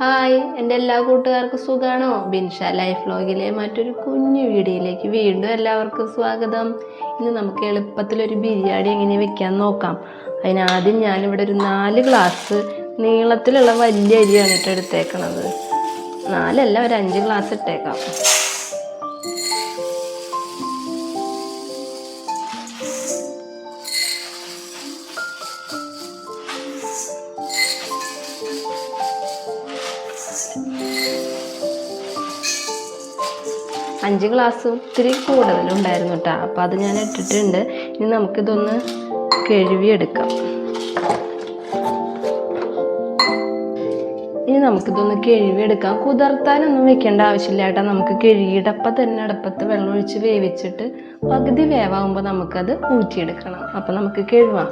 Hi എന്റെ എല്ലാ കൂട്ടുകാർക്കും സുഖാണോ? ബിൻഷ ലൈഫ് വ്ലോഗിലെ മറ്റൊരു കുഞ്ഞു വീഡിയോയിലേക്ക് വീണ്ടും എല്ലാവർക്കും സ്വാഗതം. ഇന്ന് നമുക്ക് എളുപ്പത്തിലൊരു ബിരിയാണി എങ്ങനെ വെക്കാൻ നോക്കാം. അതിനാദ്യം ഞാനിവിടെ ഒരു നാല് ഗ്ലാസ് നീളത്തിലുള്ള വലിയ അരിയാണ് ഇട്ട് എടുത്തേക്കണത്. നാലല്ല ഒരു അഞ്ച് ഗ്ലാസ് ഇട്ടേക്കാം. അഞ്ച് ഗ്ലാസ് ഇത്തിരി കൂടുതലുണ്ടായിരുന്നു കേട്ടോ. അപ്പോൾ അത് ഞാൻ ഇട്ടിട്ടുണ്ട്. ഇനി നമുക്കിതൊന്ന് കഴുകിയെടുക്കാം. ഇനി നമുക്കിതൊന്ന് കഴുകിയെടുക്കാം. കുതിർത്താനൊന്നും വെക്കേണ്ട ആവശ്യമില്ല കേട്ടോ. നമുക്ക് കഴുകിയിട്ട് തന്നെ അടുപ്പത്ത് വെള്ളം ഒഴിച്ച് വേവിച്ചിട്ട് പകുതി വേവാകുമ്പോൾ നമുക്കത് ഊറ്റിയെടുക്കണം. അപ്പം നമുക്ക് കഴുകാം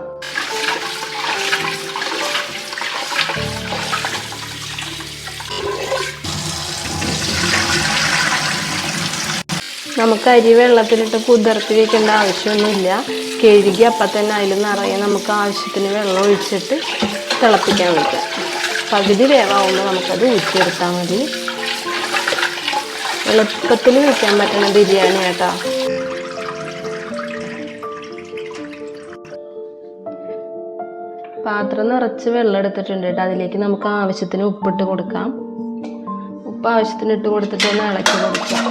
നമുക്ക് അരി വെള്ളത്തിലിട്ട് കുതിർത്തി വെക്കേണ്ട ആവശ്യമൊന്നുമില്ല. കഴുകി അപ്പം തന്നെ അതിൽ നിറയെ നമുക്ക് ആവശ്യത്തിന് വെള്ളം ഒഴിച്ചിട്ട് തിളപ്പിക്കാൻ വയ്ക്കാം പകുതി വേവാകുമ്പോൾ നമുക്കത് ഊറ്റിയെടുത്താൽ മതി. എളുപ്പത്തിൽ വെക്കാൻ പറ്റുന്ന ബിരിയാണി കേട്ടോ. പാത്രം നിറച്ച് വെള്ളം എടുത്തിട്ടുണ്ട് കേട്ടോ. അതിലേക്ക് നമുക്ക് ആവശ്യത്തിന് ഉപ്പിട്ട് കൊടുക്കാം. ഉപ്പ് ആവശ്യത്തിന് ഇട്ട് കൊടുത്തിട്ട് ഒന്ന് ഇളക്കി കൊടുക്കാം.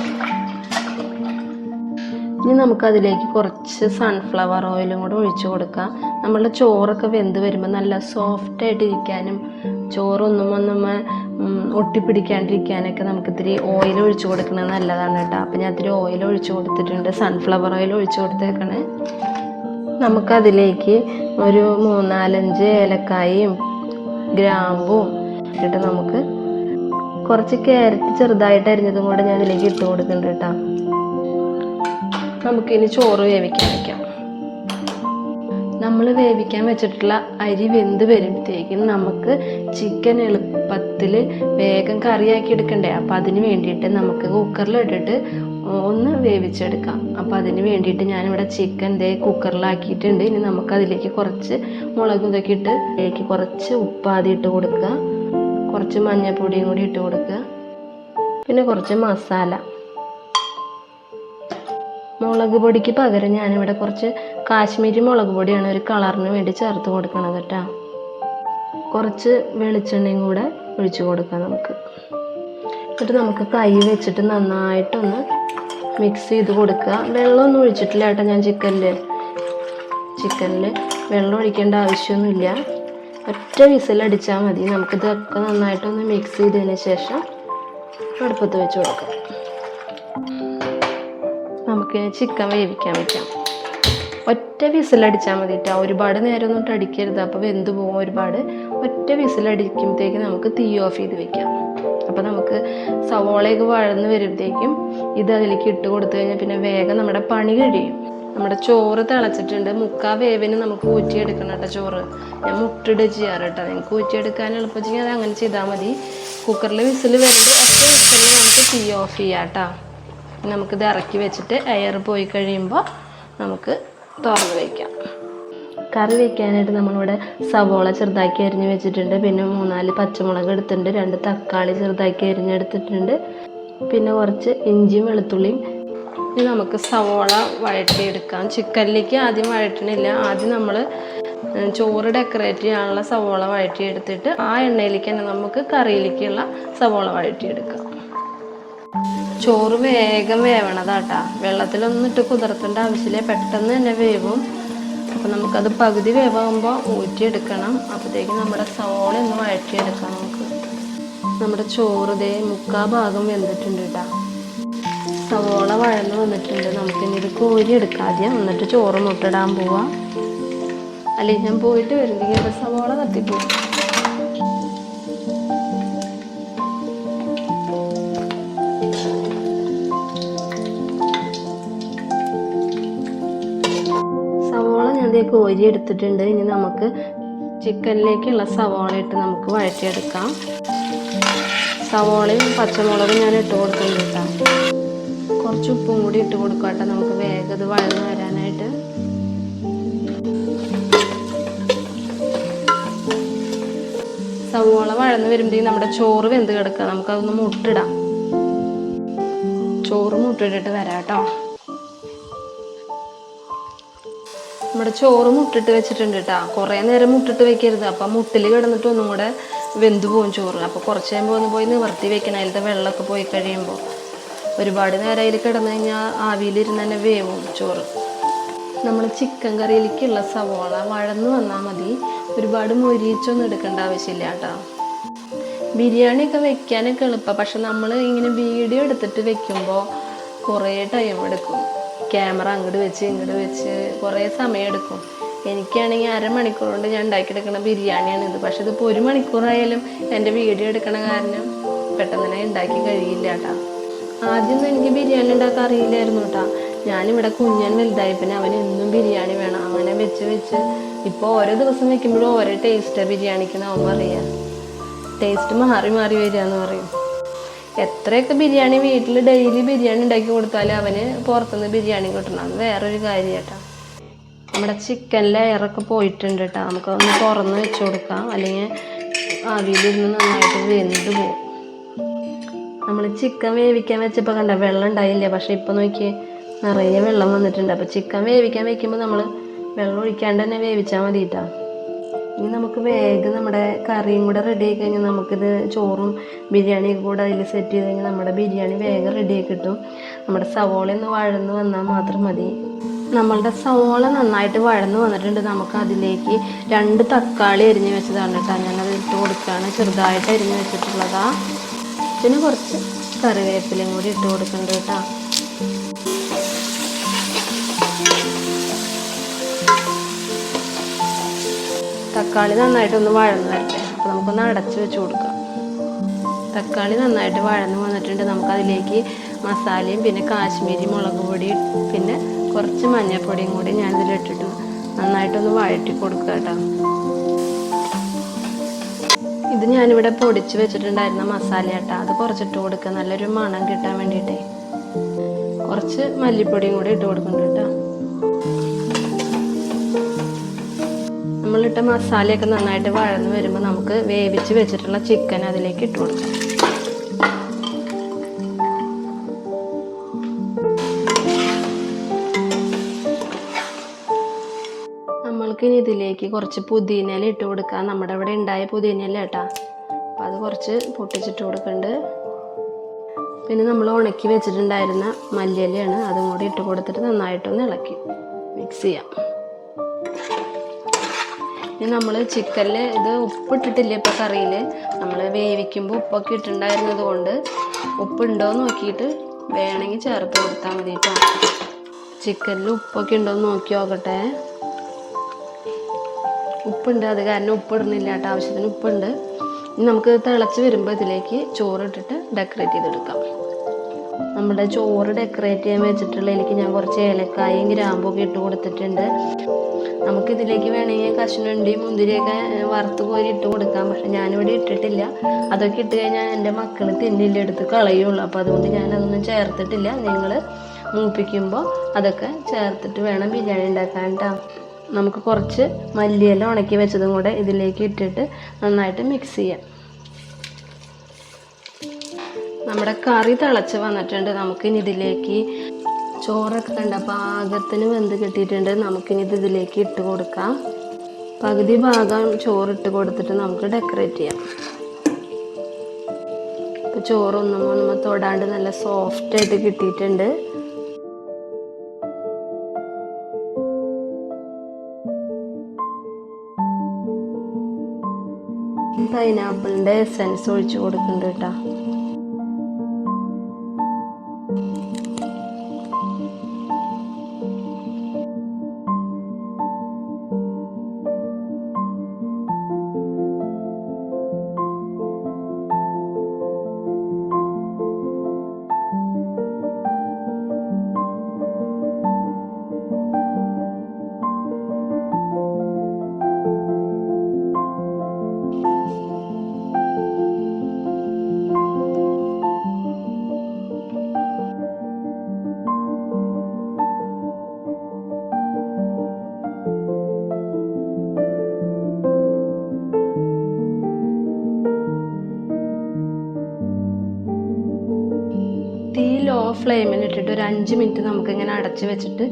ഇനി നമുക്കതിലേക്ക് കുറച്ച് സൺഫ്ലവർ ഓയിലും കൂടെ ഒഴിച്ചു കൊടുക്കാം. നമ്മളുടെ ചോറൊക്കെ വെന്ത് വരുമ്പോൾ നല്ല സോഫ്റ്റ് ആയിട്ട് ഇരിക്കാനും ചോറൊന്നും ഒന്നും ഒട്ടിപ്പിടിക്കാണ്ടിരിക്കാനൊക്കെ നമുക്ക് ഇത്തിരി ഓയിൽ ഒഴിച്ചു കൊടുക്കുന്നത് നല്ലതാണ് കേട്ടോ. അപ്പം ഞാൻ ഇത്തിരി ഓയിൽ ഒഴിച്ചു കൊടുത്തിട്ടുണ്ട്. സൺഫ്ലവർ ഓയിൽ ഒഴിച്ചു കൊടുത്തേക്കണേ. നമുക്കതിലേക്ക് ഒരു മൂന്നാലഞ്ച് ഏലക്കായും ഗ്രാമ്പും ഇട്ടിട്ട് നമുക്ക് കുറച്ച് കാരറ്റ് ചെറുതായിട്ട് അരിഞ്ഞതും കൂടെ ഞാൻ ഇതിലേക്ക് ഇട്ട് കൊടുക്കുന്നുണ്ട് കേട്ടോ. നമുക്കിനി ചോറ് വേവിക്കാൻ വെക്കാം. നമ്മൾ വേവിക്കാൻ വെച്ചിട്ടുള്ള അരി വെന്ത് വരുമ്പോഴത്തേക്കും നമുക്ക് ചിക്കൻ എളുപ്പത്തിൽ വേഗം കറിയാക്കി എടുക്കണ്ടേ? അപ്പോൾ അതിന് വേണ്ടിയിട്ട് നമുക്ക് കുക്കറിലിട്ടിട്ട് ഒന്ന് വേവിച്ചെടുക്കാം. അപ്പോൾ അതിന് വേണ്ടിയിട്ട് ഞാനിവിടെ ചിക്കൻ ദേ കുക്കറിലാക്കിയിട്ടുണ്ട് ഇനി നമുക്ക് അതിലേക്ക് കുറച്ച് മുളകും ഇതൊക്കെ ഇട്ട് അതിലേക്ക് കുറച്ച് ഉപ്പാതി ഇട്ട് കൊടുക്കുക. കുറച്ച് മഞ്ഞൾപ്പൊടിയും കൂടി ഇട്ട് കൊടുക്കുക. പിന്നെ കുറച്ച് മസാല. മുളക് പൊടിക്ക് പകരം ഞാനിവിടെ കുറച്ച് കാശ്മീരി മുളക് പൊടിയാണ് ഒരു കളറിന് വേണ്ടി ചേർത്ത് കൊടുക്കണത് കേട്ടോ. കുറച്ച് വെളിച്ചെണ്ണയും കൂടെ ഒഴിച്ചു കൊടുക്കാം നമുക്ക്. എന്നിട്ട് നമുക്ക് കൈ വെച്ചിട്ട് നന്നായിട്ടൊന്ന് മിക്സ് ചെയ്ത് കൊടുക്കുക. വെള്ളമൊന്നും ഒഴിച്ചിട്ടില്ല കേട്ടോ ഞാൻ ചിക്കനിൽ ചിക്കനിൽ വെള്ളം ഒഴിക്കേണ്ട ആവശ്യമൊന്നുമില്ല. ഒറ്റ വിസിലടിച്ചാൽ മതി. നമുക്കിതൊക്കെ നന്നായിട്ടൊന്ന് മിക്സ് ചെയ്തതിന് ശേഷം അടുപ്പത്ത് വെച്ച് കൊടുക്കാം. നമുക്ക് ചിക്കൻ വേവിക്കാൻ വെക്കാം. ഒറ്റ വിസിലടിച്ചാൽ മതി കേട്ടോ ഒരുപാട് നേരം ഒന്നും അടിക്കരുത്. അപ്പോൾ വെന്ത് പോകും ഒരുപാട്. ഒറ്റ വിസിലടിക്കുമ്പോഴത്തേക്ക് നമുക്ക് തീ ഓഫ് ചെയ്ത് വെക്കാം. അപ്പോൾ നമുക്ക് സവോളയൊക്കെ വഴന്ന് വരുമ്പോഴത്തേക്കും ഇത് അതിലേക്ക് ഇട്ട് കൊടുത്തു കഴിഞ്ഞാൽ പിന്നെ വേഗം നമ്മുടെ പണി കഴിയും. നമ്മുടെ ചോറ് തിളച്ചിട്ടുണ്ട്. മുക്കാ വേവിന് നമുക്ക് ഊറ്റിയെടുക്കണം കേട്ടോ ചോറ്. ഞാൻ മുട്ടിട ചെയ്യാറ് കേട്ടോ. നിങ്ങൾക്ക് ഊറ്റിയെടുക്കാൻ എളുപ്പം അത് അങ്ങനെ ചെയ്താൽ മതി. കുക്കറിൽ വിസിൽ വരുമ്പോൾ ഒറ്റ വിസിലിൽ നമുക്ക് തീ ഓഫ് ചെയ്യാം കേട്ടോ. നമുക്കിത് ഇറക്കി വെച്ചിട്ട് എയർ പോയി കഴിയുമ്പോൾ നമുക്ക് തുറന്ന് വയ്ക്കാം കറി വെക്കാനായിട്ട് നമ്മളിവിടെ സവോള ചെറുതാക്കി അരിഞ്ഞ് വെച്ചിട്ടുണ്ട്. പിന്നെ മൂന്നാൽ പച്ചമുളക് എടുത്തിട്ടുണ്ട്. രണ്ട് തക്കാളി ചെറുതാക്കി അരിഞ്ഞെടുത്തിട്ടുണ്ട് പിന്നെ കുറച്ച് ഇഞ്ചിയും വെളുത്തുള്ളിയും. ഇനി നമുക്ക് സവോള വഴറ്റിയെടുക്കാം. ചിക്കനിലേക്ക് ആദ്യം വഴറ്റണില്ല. ആദ്യം നമ്മൾ ചോറ് ഡെക്കറേറ്റ് ചെയ്യാനുള്ള സവോള വഴറ്റിയെടുത്തിട്ട് ആ എണ്ണയിലേക്ക് തന്നെ നമുക്ക് കറിയിലേക്കുള്ള സവോള വഴറ്റിയെടുക്കാം. ചോറ് വേഗം വേവണതാട്ടാ. വെള്ളത്തിലൊന്നും ഇട്ട് കുതിർത്തേണ്ട ആവശ്യമില്ല. പെട്ടെന്ന് തന്നെ വേവും. അപ്പോൾ നമുക്കത് പകുതി വേവാകുമ്പോൾ ഊറ്റിയെടുക്കണം. അപ്പോഴത്തേക്കും നമ്മുടെ സവോള ഒന്ന് വഴറ്റിയെടുക്കാം നമുക്ക്. നമ്മുടെ ചോറ് ദേ മുക്കാ ഭാഗം വെന്തിട്ടുണ്ട് കേട്ടോ സവോള വഴന്ന് വന്നിട്ടുണ്ട്. നമുക്കിനി ഇത് കോരി എടുക്കാം ആദ്യം എന്നിട്ട് ചോറ് മുട്ടിടാൻ പോവാം. അല്ലെങ്കിൽ ഞാൻ പോയിട്ട് വരുന്നെങ്കിൽ സവോള കത്തിപ്പോവും കോരി എടുത്തിട്ടുണ്ട്. ഇനി നമുക്ക് ചിക്കനിലേക്കുള്ള സവാള ഇട്ട് നമുക്ക് വഴറ്റിയെടുക്കാം. സവാളയും പച്ചമുളകും ഞാൻ ഇട്ട് കൊടുക്കുന്നുണ്ട് കേട്ടോ. കുറച്ച് ഉപ്പും കൂടി ഇട്ട് കൊടുക്കട്ടെ നമുക്ക് വേഗം വഴന്ന് വരാനായിട്ട്. സവാള വഴന്ന് വരുമ്പോഴേ നമ്മുടെ ചോറ് വെന്ത് കിടക്കുക. നമുക്കതൊന്ന് മുട്ടിടാം. ചോറ് മുട്ടിട്ടിട്ട് വരാം കേട്ടോ. നമ്മുടെ ചോറ് മുട്ടിട്ട് വെച്ചിട്ടുണ്ട് കേട്ടോ കുറേ നേരം മുട്ടിട്ട് വെക്കരുത്. അപ്പം മുട്ടിൽ കിടന്നിട്ട് ഒന്നും കൂടെ വെന്ത് പോകും ചോറ്. അപ്പോൾ കുറച്ച് കഴിയുമ്പോൾ ഒന്ന് പോയി നിവർത്തി വെക്കണം. അതിലത്തെ വെള്ളമൊക്കെ പോയി കഴിയുമ്പോൾ ഒരുപാട് നേരം അതിൽ കിടന്നു കഴിഞ്ഞാൽ ആവിയിലിരുന്ന് തന്നെ വേവും ചോറ്. നമ്മൾ ചിക്കൻ കറിയിലേക്കുള്ള സവോള വഴന്ന് വന്നാൽ മതി. ഒരുപാട് മൊരിച്ചൊന്നും എടുക്കേണ്ട ആവശ്യമില്ല കേട്ടോ ബിരിയാണിയൊക്കെ വെക്കാനൊക്കെ എളുപ്പമാണ് പക്ഷെ നമ്മൾ ഇങ്ങനെ വീഡിയോ എടുത്തിട്ട് വെക്കുമ്പോൾ കുറേ ടൈം എടുക്കും. ക്യാമറ അങ്ങോട്ട് വെച്ച് ഇങ്ങോട്ട് വെച്ച് കുറേ സമയം എടുക്കും എനിക്കാണെങ്കിൽ അരമണിക്കൂർ കൊണ്ട് ഞാൻ ഉണ്ടാക്കിയെടുക്കുന്ന ബിരിയാണിയാണ് ഇത്. പക്ഷെ ഇതിപ്പോൾ ഒരു മണിക്കൂറായാലും എന്റെ വീഡിയോ എടുക്കണ കാരണം പെട്ടെന്ന് തന്നെ ഉണ്ടാക്കി കഴിയില്ല കേട്ടോ. ആദ്യമൊന്നും എനിക്ക് ബിരിയാണി ഉണ്ടാക്കാൻ അറിയില്ലായിരുന്നു കേട്ടോ. ഞാനിവിടെ കുഞ്ഞൻ വലുതായി പിന്നെ അവന് എന്നും ബിരിയാണി വേണം. അങ്ങനെ വെച്ച് വെച്ച് ഇപ്പോൾ ഓരോ ദിവസം വെക്കുമ്പോഴും ഓരോ ടേസ്റ്റാണ് ബിരിയാണിക്ക് നാവും അറിയാം ടേസ്റ്റ് മാറി മാറി വരിക എന്ന് പറയും. എത്രയൊക്കെ ബിരിയാണി വീട്ടിൽ ഡെയിലി ബിരിയാണി ഉണ്ടാക്കി കൊടുത്താലും അവന് പുറത്തുനിന്ന് ബിരിയാണി കിട്ടണം. അത് വേറൊരു കാര്യം കേട്ടോ നമ്മുടെ ചിക്കൻ ലെയറൊക്കെ പോയിട്ടുണ്ട് കേട്ടോ. നമുക്ക് ഒന്ന് തുറന്ന് വെച്ച് കൊടുക്കാം. അല്ലെങ്കിൽ ആവിയിലിരുന്ന് നന്നായിട്ട് വെന്ത് പോകും. നമ്മൾ ചിക്കൻ വേവിക്കാൻ വെച്ചപ്പോൾ കണ്ട വെള്ളം ഉണ്ടായില്ല? പക്ഷേ ഇപ്പം നോക്കി നിറയെ വെള്ളം വന്നിട്ടുണ്ട്. അപ്പോൾ ചിക്കൻ വേവിക്കാൻ വെക്കുമ്പോൾ നമ്മൾ വെള്ളം ഒഴിക്കാണ്ട് തന്നെ വേവിച്ചാൽ മതി കേട്ടോ. ഇനി നമുക്ക് വേഗം നമ്മുടെ കറിയും കൂടെ റെഡി ആയി കഴിഞ്ഞാൽ നമുക്കിത് ചോറും ബിരിയാണിയും കൂടെ അതിൽ സെറ്റ് ചെയ്ത് കഴിഞ്ഞാൽ നമ്മുടെ ബിരിയാണി വേഗം റെഡി ആയി കിട്ടും. നമ്മുടെ സവോള ഒന്ന് വഴന്ന് വന്നാൽ മാത്രം മതി. നമ്മളുടെ സവോള നന്നായിട്ട് വഴന്ന് വന്നിട്ടുണ്ട്. നമുക്ക് അതിലേക്ക് രണ്ട് തക്കാളി അരിഞ്ഞ് വെച്ചതാണ് കേട്ടോ. ഞാനത് ഇട്ട് കൊടുക്കുകയാണ് ചെറുതായിട്ട് അരിഞ്ഞ് വെച്ചിട്ടുള്ളതാ. പിന്നെ കുറച്ച് കറിവേപ്പിലയും കൂടി ഇട്ട് കൊടുക്കുന്നുണ്ട് കേട്ടോ. തക്കാളി നന്നായിട്ടൊന്ന് വഴന്ന് വരട്ടെ. അപ്പോൾ നമുക്കൊന്ന് അടച്ചു വെച്ച് കൊടുക്കാം. തക്കാളി നന്നായിട്ട് വഴന്ന് വന്നിട്ടുണ്ട്. നമുക്കതിലേക്ക് മസാലയും പിന്നെ കാശ്മീരി മുളക് പൊടി പിന്നെ കുറച്ച് മഞ്ഞൾപ്പൊടിയും കൂടി ഞാൻ ഇതിലിട്ടിട്ട് നന്നായിട്ടൊന്ന് വഴറ്റി കൊടുക്കുക കേട്ടോ. ഇത് ഞാനിവിടെ പൊടിച്ച് വെച്ചിട്ടുണ്ടായിരുന്ന മസാല കേട്ടോ. അത് കുറച്ചിട്ട് കൊടുക്കുക നല്ലൊരു മണം കിട്ടാൻ വേണ്ടിയിട്ടേ. കുറച്ച് മല്ലിപ്പൊടിയും കൂടി ഇട്ട് കൊടുക്കുന്നുണ്ട് കേട്ടോ. നമ്മളിട്ട മസാലയൊക്കെ നന്നായിട്ട് വഴന്ന് വരുമ്പോൾ നമുക്ക് വേവിച്ച് വെച്ചിട്ടുള്ള ചിക്കൻ അതിലേക്ക് ഇട്ട് കൊടുക്കാം. നമ്മൾക്ക് ഇനി ഇതിലേക്ക് കുറച്ച് പുതിനയില ഇട്ട് കൊടുക്കാം. നമ്മുടെ ഇവിടെ ഉണ്ടായ പുതിനയില കേട്ടാ. അപ്പം അത് കുറച്ച് പൊട്ടിച്ചിട്ട് കൊടുക്കുന്നുണ്ട് പിന്നെ നമ്മൾ ഉണക്കി വെച്ചിട്ടുണ്ടായിരുന്ന മല്ലിയിലയാണ് അതും കൂടി ഇട്ട് കൊടുത്തിട്ട് നന്നായിട്ടൊന്ന് ഇളക്കി. മിക്സ് ചെയ്യാം. ഇനി നമ്മൾ ചിക്കനിൽ ഇത് ഉപ്പിട്ടിട്ടില്ല ഇപ്പോൾ കറിയിൽ നമ്മൾ വേവിക്കുമ്പോൾ ഉപ്പൊക്കെ ഇട്ടിട്ടുണ്ടായിരുന്നത് കൊണ്ട് ഉപ്പുണ്ടോ എന്ന് നോക്കിയിട്ട് വേണമെങ്കിൽ ചേർത്ത് കൊടുത്താൽ മതി കേട്ടോ ചിക്കനിൽ ഉപ്പൊക്കെ ഉണ്ടോ എന്ന് നോക്കി നോക്കട്ടെ. ഉപ്പുണ്ട് അത് കാരണം ഉപ്പിടുന്നില്ല കേട്ടോ ആവശ്യത്തിന് ഉപ്പുണ്ട്. ഇനി നമുക്ക് തിളച്ച് വരുമ്പോൾ ഇതിലേക്ക് ചോറിട്ടിട്ട് ഡെക്കറേറ്റ് ചെയ്തെടുക്കാം. നമ്മുടെ ചോറ് ഡെക്കറേറ്റ് ചെയ്യാൻ വെച്ചിട്ടുള്ളതിലേക്ക് ഞാൻ കുറച്ച് ഏലക്കായും ഗ്രാമ്പൊക്കെ ഇട്ട് കൊടുത്തിട്ടുണ്ട്. നമുക്കിതിലേക്ക് വേണമെങ്കിൽ കഷ്ണുണ്ടി മുന്തിരിയൊക്കെ വറുത്ത് കോരി ഇട്ട് കൊടുക്കാം. പക്ഷെ ഞാനിവിടെ ഇട്ടിട്ടില്ല. അതൊക്കെ ഇട്ട് കഴിഞ്ഞാൽ എന്റെ മക്കൾ തിന്നില്ല? എടുത്ത് കളയുള്ളൂ. അപ്പോൾ അതുകൊണ്ട് ഞാനതൊന്നും ചേർത്തിട്ടില്ല. നിങ്ങൾ മൂപ്പിക്കുമ്പോൾ അതൊക്കെ ചേർത്തിട്ട് വേണം ബിരിയാണി ഉണ്ടാക്കാൻ കേട്ടോ നമുക്ക് കുറച്ച് മല്ലിയില ഉണക്കി വെച്ചതും കൂടെ ഇതിലേക്ക് ഇട്ടിട്ട് നന്നായിട്ട് മിക്സ് ചെയ്യാം. നമ്മുടെ കറി തിളച്ച് വന്നിട്ടുണ്ട്. നമുക്കിനി ഇതിലേക്ക് ചോറൊക്കെ കണ്ട പാകത്തിന് വെന്ത് കിട്ടിയിട്ടുണ്ട്. നമുക്കിനി ഇത് ഇതിലേക്ക് ഇട്ട് കൊടുക്കാം. പകുതി ഭാഗം ചോറിട്ട് കൊടുത്തിട്ട് നമുക്ക് ഡെക്കറേറ്റ് ചെയ്യാം. ഇപ്പോൾ ചോറൊന്നും ഒന്നും തൊടാണ്ട് നല്ല സോഫ്റ്റ് ആയിട്ട് കിട്ടിയിട്ടുണ്ട്. പൈനാപ്പിളിന്റെ എസെൻസ് ഒഴിച്ചു കൊടുക്കുന്നുണ്ട് കേട്ടോ. ഫ്ലെയിമിൽ ഇട്ടിട്ട് ഒരു അഞ്ച് മിനിറ്റ് നമുക്കിങ്ങനെ അടച്ച് വെച്ചിട്ട്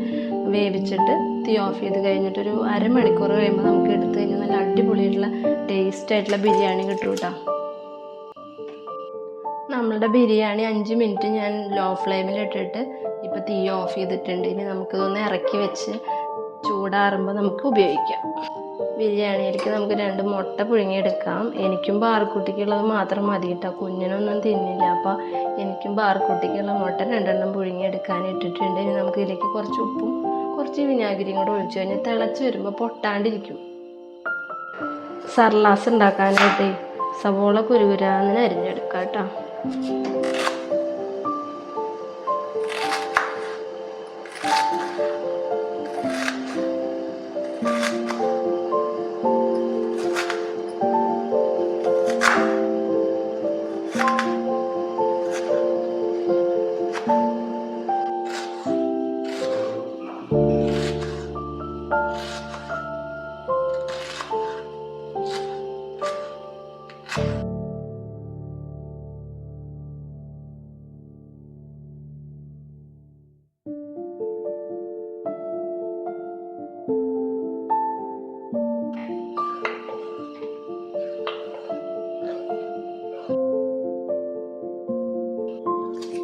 വേവിച്ചിട്ട് തീ ഓഫ് ചെയ്ത് കഴിഞ്ഞിട്ട് ഒരു അരമണിക്കൂർ കഴിയുമ്പോൾ നമുക്ക് എടുത്തു കഴിഞ്ഞാൽ നല്ല അടിപൊളിയായിട്ടുള്ള ടേസ്റ്റ് ആയിട്ടുള്ള ബിരിയാണി കിട്ടും കേട്ടോ. നമ്മളുടെ ബിരിയാണി അഞ്ച് മിനിറ്റ് ഞാൻ ലോ ഫ്ലെയിമിൽ ഇട്ടിട്ട് ഇപ്പോൾ തീ ഓഫ് ചെയ്തിട്ടുണ്ട്. ഇനി നമുക്കിതൊന്ന് ഇറക്കി വെച്ച് ചൂടാറുമ്പോൾ നമുക്ക് ഉപയോഗിക്കാം. ബിരിയാണിയിലേക്ക് നമുക്ക് രണ്ട് മുട്ട പുഴുങ്ങിയെടുക്കാം. എനിക്കും ബാർക്കുട്ടിക്കുള്ളത് മാത്രം മതി കേട്ടോ. കുഞ്ഞിനൊന്നും തിന്നില്ല. അപ്പോൾ എനിക്കും ബാർക്കുട്ടിക്കുള്ള മുട്ട രണ്ടെണ്ണം പുഴുങ്ങിയെടുക്കാൻ ഇട്ടിട്ടുണ്ട്. ഇനി നമുക്ക് ഇതിലേക്ക് കുറച്ച് ഉപ്പും കുറച്ച് വിനാഗിരിയും കൂടെ ഒഴിച്ചു കഴിഞ്ഞാൽ തിളച്ച് വരുമ്പോൾ പൊട്ടാണ്ടിരിക്കും. സർലാസ് ഉണ്ടാക്കാനായിട്ട് സവോള കുരുകുരാന്ന് അരിഞ്ഞെടുക്കാം കേട്ടോ.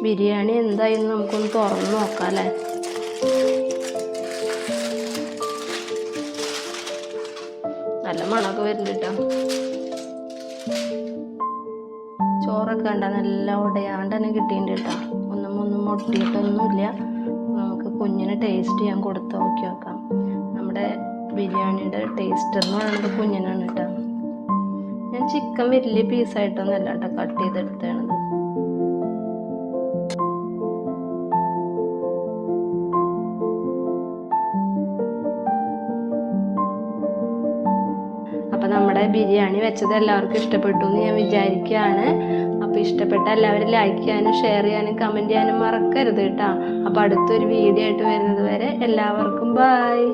ബിരിയാണി എന്തായാലും നമുക്കൊന്ന് തുറന്ന് നോക്കാം അല്ലേ നല്ല മണമൊക്കെ വരുന്നുണ്ട് കേട്ടോ. ചോറൊക്കെ കണ്ട നല്ല ഉടയാണ്ട് തന്നെ കിട്ടിയിട്ടുണ്ട് കേട്ടോ. ഒന്നും ഒന്നും മുട്ടിയിട്ടൊന്നുമില്ല. നമുക്ക് കുഞ്ഞിന് ടേസ്റ്റ് ചെയ്യാൻ കൊടുത്ത് നോക്കി നോക്കാം. നമ്മുടെ ബിരിയാണിയുടെ ടേസ്റ്റ് എന്ന് പറയുന്നത് കുഞ്ഞിനാണ് കേട്ടോ. ഞാൻ ചിക്കൻ വലിയ പീസായിട്ടൊന്നുമല്ല കേട്ടോ കട്ട് ചെയ്തെടുത്തത്. അപ്പോൾ നമ്മുടെ ബിരിയാണി വെച്ചത് എല്ലാവർക്കും ഇഷ്ടപ്പെട്ടു എന്ന് ഞാൻ വിചാരിക്കുകയാണ്. അപ്പോൾ ഇഷ്ടപ്പെട്ട എല്ലാവരും ലൈക്ക് ചെയ്യാനും ഷെയർ ചെയ്യാനും കമന്റ് ചെയ്യാനും മറക്കരുത് കേട്ടോ. അപ്പോൾ അടുത്തൊരു വീഡിയോ ആയിട്ട് വരുന്നത് വരെ എല്ലാവർക്കും ബായ്